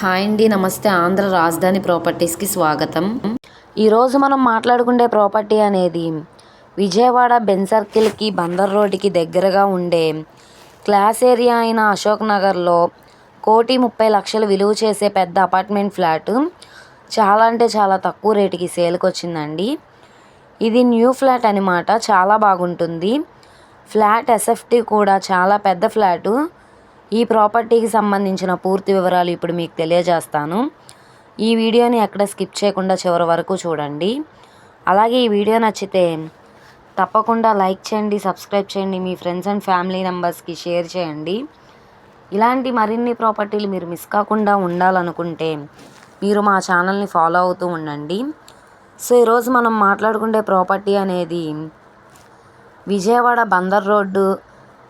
Hi అండి నమస్తే. ఆంధ్ర రాజధాని ప్రాపర్టీస్కి స్వాగతం. ఈరోజు మనం మాట్లాడుకునే ప్రాపర్టీ అనేది విజయవాడ బెన్ సర్కిల్కి బందర్ రోడ్డుకి దగ్గరగా ఉండే క్లాస్ ఏరియా అయిన అశోక్ నగర్లో కోటి ముప్పై లక్షలు విలువ చేసే పెద్ద అపార్ట్మెంట్ ఫ్లాట్. చాలా అంటే చాలా తక్కువ రేటుకి సేల్కి వచ్చిందండి. ఇది న్యూ ఫ్లాట్ అనమాట చాలా బాగుంటుంది. ఫ్లాట్ ఎస్ఎఫ్టీ కూడా చాలా పెద్ద ఫ్లాటు. ఈ ప్రాపర్టీకి సంబంధించిన పూర్తి వివరాలు ఇప్పుడు మీకు తెలియజేస్తాను. ఈ వీడియోని ఎక్కడ స్కిప్ చేయకుండా చివరి వరకు చూడండి. అలాగే ఈ వీడియో నచ్చితే తప్పకుండా లైక్ చేయండి సబ్స్క్రైబ్ చేయండి మీ ఫ్రెండ్స్ అండ్ ఫ్యామిలీ మెంబర్స్కి షేర్ చేయండి. ఇలాంటి మరిన్ని ప్రాపర్టీలు మీరు మిస్ కాకుండా ఉండాలనుకుంటే మీరు మా ఛానల్ని ఫాలో అవుతూ ఉండండి. సో ఈరోజు మనం మాట్లాడుకునే ప్రాపర్టీ అనేది విజయవాడ బందర్ రోడ్డు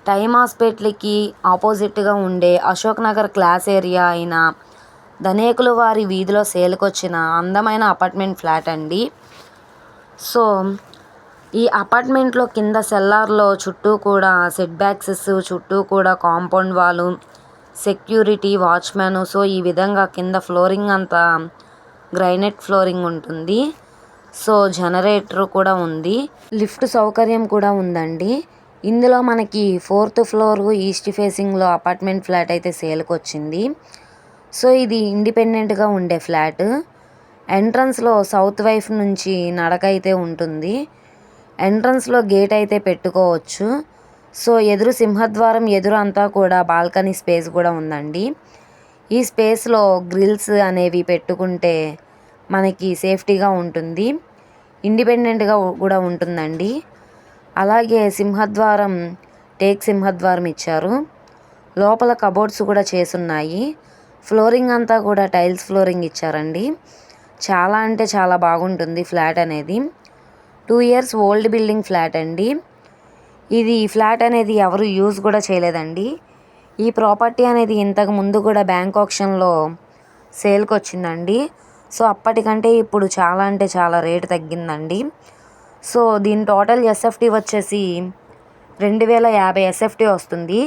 టైమ్ హాస్పిటల్కి ఆపోజిట్గా ఉండే అశోక్ నగర్ క్లాస్ ఏరియా అయిన ధనేకుల వారి వీధిలో సేల్కొచ్చిన అందమైన అపార్ట్మెంట్ ఫ్లాట్ అండి. సో ఈ అపార్ట్మెంట్లో కింద సెల్లార్లో చుట్టూ కూడా సెట్ బ్యాక్సెస్ చుట్టూ కూడా కాంపౌండ్ వాళ్ళు సెక్యూరిటీ వాచ్మెన్ సో ఈ విధంగా కింద ఫ్లోరింగ్ అంతా గ్రైనెట్ ఫ్లోరింగ్ ఉంటుంది. సో జనరేటర్ కూడా ఉంది. లిఫ్ట్ సౌకర్యం కూడా ఉందండి. ఇందులో మనకి ఫోర్త్ ఫ్లోర్ ఈస్ట్ ఫేసింగ్లో అపార్ట్మెంట్ ఫ్లాట్ అయితే సేల్కి వచ్చింది సో ఇది ఇండిపెండెంట్గా ఉండే ఫ్లాట్. ఎంట్రన్స్లో సౌత్ వైఫ్ నుంచి నడక అయితే ఉంటుంది. ఎంట్రన్స్లో గేట్ అయితే పెట్టుకోవచ్చు. సో ఎదురు సింహద్వారం ఎదురు అంతా కూడా బాల్కనీ స్పేస్ కూడా ఉందండి. ఈ స్పేస్లో గ్రిల్స్ అనేవి పెట్టుకుంటే మనకి సేఫ్టీగా ఉంటుంది. ఇండిపెండెంట్గా కూడా ఉంటుందండి. అలాగే సింహద్వారం టేక్ సింహద్వారం ఇచ్చారు. లోపల కబోర్డ్స్ కూడా చేసున్నాయి. ఫ్లోరింగ్ అంతా కూడా టైల్స్ ఫ్లోరింగ్ ఇచ్చారండి. చాలా అంటే చాలా బాగుంటుంది ఫ్లాట్ అనేది. Two years old building flat అండి. ఇది ఫ్లాట్ అనేది ఎవరు యూజ్ కూడా చేయలేదండి. ఈ ప్రాపర్టీ అనేది ఇంతకు ముందు కూడా బ్యాంక్ ఆప్షన్లో సేల్కి వచ్చిందండి సో అప్పటికంటే ఇప్పుడు చాలా అంటే చాలా రేటు తగ్గిందండి. సో దీని టోటల్ ఎస్ఎఫ్టీ వచ్చేసి రెండు వేల యాభై ఎస్ఎఫ్టీ వస్తుంది.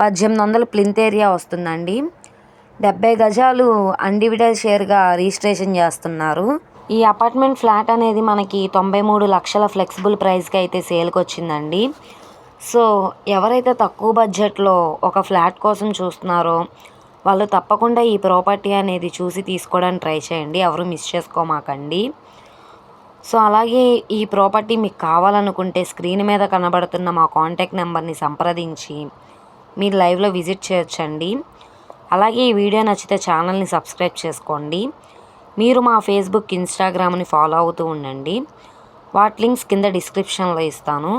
పద్దెనిమిది వందల ప్లింత్ ఏరియా వస్తుందండి. డెబ్బై గజాలు అన్డివిడల్ షేర్గా రిజిస్ట్రేషన్ చేస్తున్నారు. ఈ అపార్ట్మెంట్ ఫ్లాట్ అనేది మనకి తొంభై మూడు లక్షల ఫ్లెక్సిబుల్ ప్రైస్కి అయితే సేల్కి వచ్చిందండి. సో ఎవరైతే తక్కువ బడ్జెట్లో ఒక ఫ్లాట్ కోసం చూస్తున్నారో వాళ్ళు తప్పకుండా ఈ ప్రాపర్టీ అనేది చూసి తీసుకోవడానికి ట్రై చేయండి. ఎవరు మిస్ చేసుకోమాకండి. సో అలాగే ఈ ప్రాపర్టీ మీకు కావాలనుకుంటే స్క్రీన్ మీద కనబడుతున్న మా కాంటాక్ట్ నెంబర్ని సంప్రదించి మీరు లైవ్లో విజిట్ చేయొచ్చండి. అలాగే ఈ వీడియో నచ్చితే ఛానల్ని సబ్స్క్రైబ్ చేసుకోండి. మీరు మా ఫేస్బుక్ ఇన్స్టాగ్రామ్ని ఫాలో అవుతూ ఉండండి. వాటి లింక్స్ కింద డిస్క్రిప్షన్లో ఇస్తాను.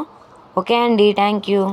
ఓకే అండి. Thank you.